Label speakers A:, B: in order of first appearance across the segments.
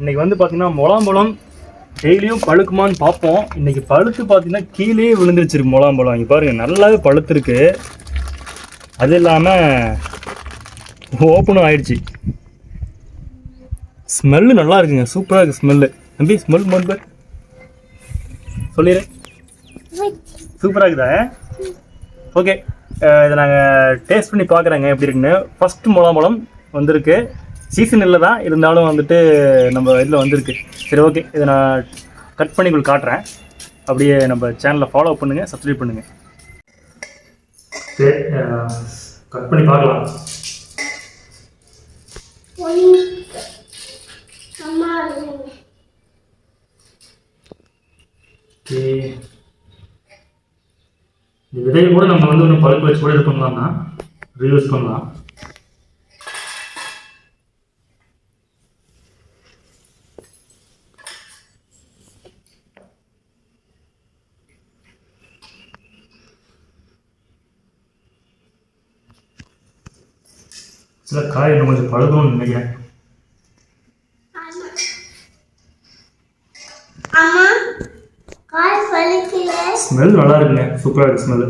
A: இன்றைக்கி வந்து பார்த்தீங்கன்னா முலாம்பழம் டெய்லியும் பழுக்குமான்னு பார்ப்போம். இன்னைக்கு பழுத்து பார்த்தீங்கன்னா கீழே விழுந்துருச்சிருக்கு முலாம்பழம். இங்கே பாருங்கள் நல்லாவே பழுத்துருக்கு. அது இல்லாமல் ஓப்பனும் ஆயிடுச்சு. ஸ்மெல்லு நல்லா இருக்குங்க. சூப்பராக இருக்குது ஸ்மெல்லு தம்பி ஸ்மெல் மொபைல் சொல்லிடுறேன் சூப்பராக இருக்குதா? ஓகே இதை நாங்கள் டேஸ்ட் பண்ணி பார்க்குறேங்க எப்படி இருக்குன்னு. ஃபஸ்ட்டு முலாம்பழம் வந்திருக்கு. சீசன் இல்லை தான் இருந்தாலும் வந்துட்டு நம்ம இதில் வந்திருக்கு. சரி ஓகே இதை நான் கட் பண்ணி உங்களுக்கு காட்டுறேன். அப்படியே நம்ம சேனலை ஃபாலோ பண்ணுங்கள் சப்ஸ்கிரைப் பண்ணுங்கள் சரி கட் பண்ணி பார்க்கலாம். இந்த விதையை கூட நம்ம வந்து ஒன்று பழுப்பு வச்சு கூட இது பண்ணலாம்னா ரீயூஸ் பண்ணலாம். சில காய் இன்னும் கொஞ்சம் பழுக்கணும்னு நினைக்கிறேன். ஸ்மெல் நல்லா இருக்குங்க சூப்பராக இருக்கு ஸ்மெல்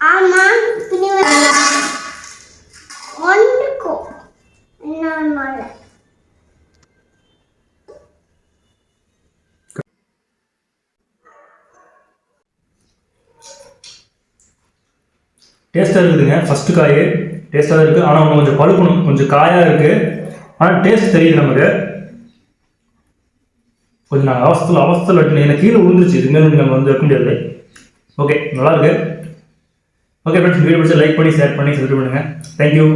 B: ஆமா
A: டேஸ்ட்டாக இருக்குதுங்க. ஃபஸ்ட்டு காய் டேஸ்ட்டாக இருக்குது ஆனால் கொஞ்சம் பழுக்கணும். கொஞ்சம் காயாக இருக்குது ஆனால் டேஸ்ட் தெரியுது நமக்கு. கொஞ்சம் நாங்கள் அவசரத்தில் அவசரத்தில் வெட்டினேன். எனக்கு கீழே விழுந்துருச்சு இதுமாரி நம்ம வந்து வைக்க முடியாது. ஓகே நல்லாயிருக்கு ஓகே ஃப்ரெண்ட்ஸ் வீடியோ பிடிச்சா லைக் பண்ணி ஷேர் பண்ணி சப்ஸ்கிரைப் பண்ணுங்கள் தேங்க்யூ